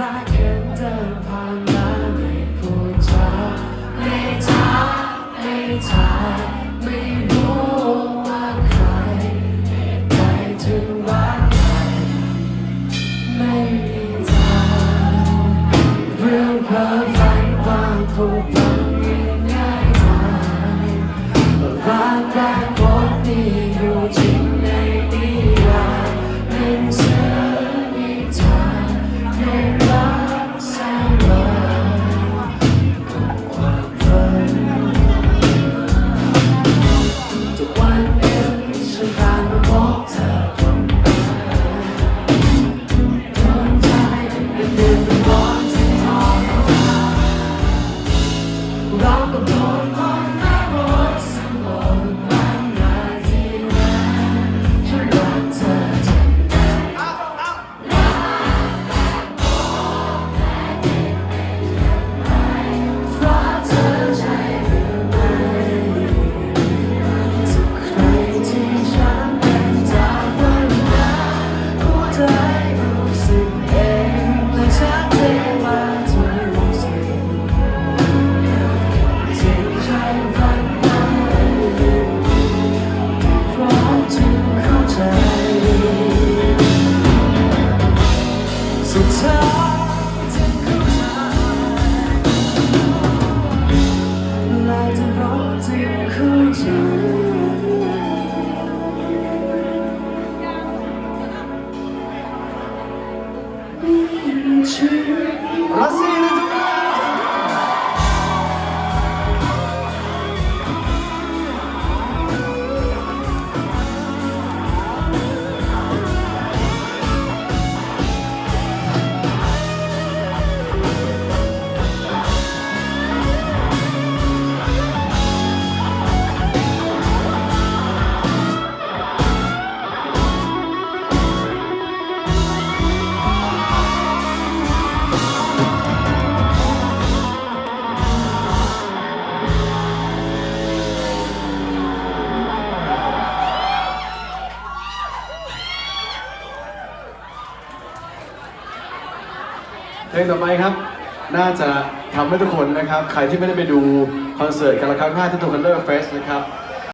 รักกันเดินผ่านมาไม่พูดจาไม่ถาไม่ถาไม่รู้ว่าใครเหตุใดถึงรักใครไม่มีทางเรื่องเพ้อฝันความผูกพัน รัสเซี เพลงต่อไปครับ น่าจะทำให้ทุกคนนะครับ ใครที่ไม่ได้ไปดูคอนเสิร์ตกันละครั้ง5ที่ทูคันเลอร์เฟสนะครับ